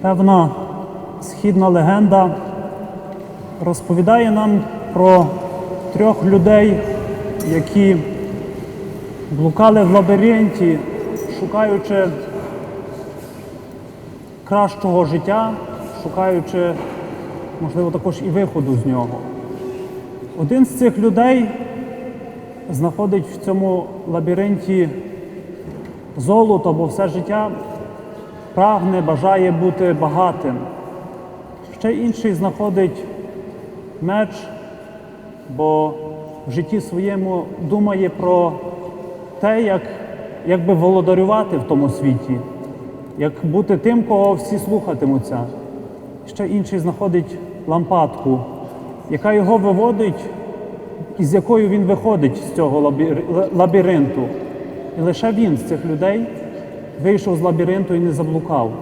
Певна східна легенда розповідає нам про трьох людей, які блукали в лабіринті, шукаючи кращого життя, шукаючи, можливо, також і виходу з нього. Один з цих людей знаходить в цьому лабіринті золото, бо все життя прагне, бажає бути багатим. Ще інший знаходить меч, бо в житті своєму думає про те, як, як би володарювати в тому світі, як бути тим, кого всі слухатимуться. Ще інший знаходить лампадку, яка його виводить, і з якою він виходить з цього лабіринту. І лише він з цих людей вийшов з лабіринту і не заблукав.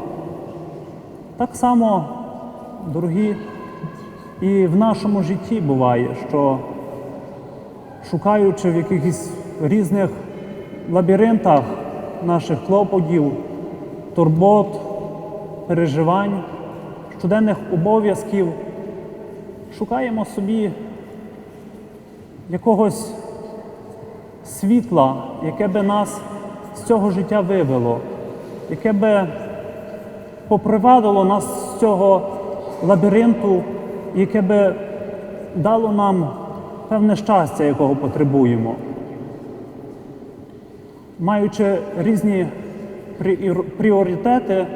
Так само, дорогі, і в нашому житті буває, що шукаючи в якихось різних лабіринтах наших клопотів, турбот, переживань, щоденних обов'язків, шукаємо собі якогось світла, яке би нас цього життя вивело, яке би попривадило нас з цього лабіринту, яке би дало нам певне щастя, якого потребуємо. Маючи різні пріоритети,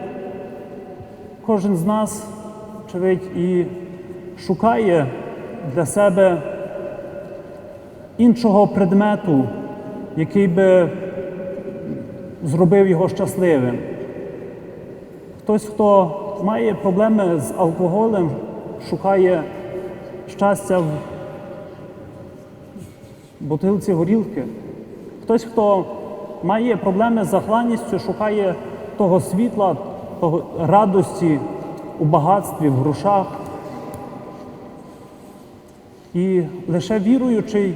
кожен з нас, очевидь, і шукає для себе іншого предмету, який би зробив його щасливим. Хтось, хто має проблеми з алкоголем, шукає щастя в бутилці горілки. Хтось, хто має проблеми з захланністю, шукає того світла, того радості у багатстві, в грошах. І лише віруючий,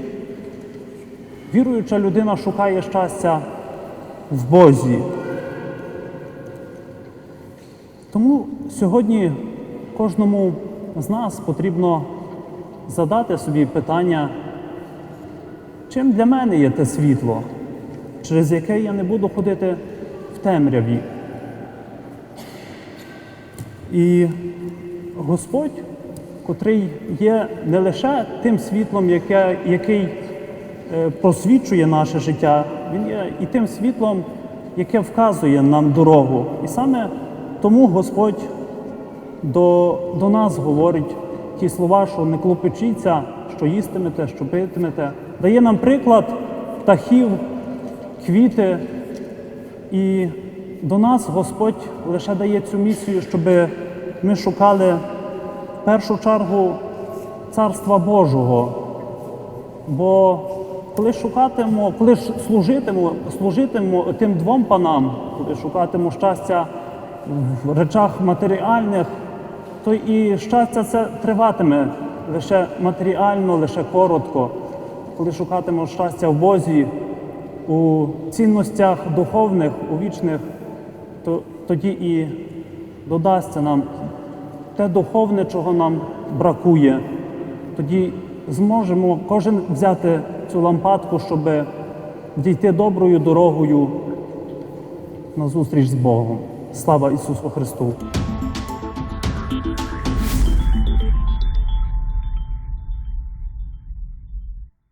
віруюча людина шукає щастя в Бозі. Тому сьогодні кожному з нас потрібно задати собі питання, чим для мене є те світло, через яке я не буду ходити в темряві. І Господь, котрий є не лише тим світлом, яке, який е, просвічує наше життя, він є і тим світлом, яке вказує нам дорогу. І саме тому Господь до, до нас говорить ті слова, що не клопочіться, що їстимете, що питимете. Дає нам приклад птахів, квіти. І до нас Господь лише дає цю місію, щоб ми шукали в першу чергу Царства Божого. Бо коли шукатимо, коли ж служитимо, служитимо тим двом панам, коли шукатимо щастя в речах матеріальних, то і щастя це триватиме лише матеріально, лише коротко. Коли шукатимо щастя в Бозі, у цінностях духовних, у вічних, то тоді і додасться нам те духовне, чого нам бракує. Тоді зможемо кожен взяти цю лампадку, щоб дійти доброю дорогою на зустріч з Богом. Слава Ісусу Христу!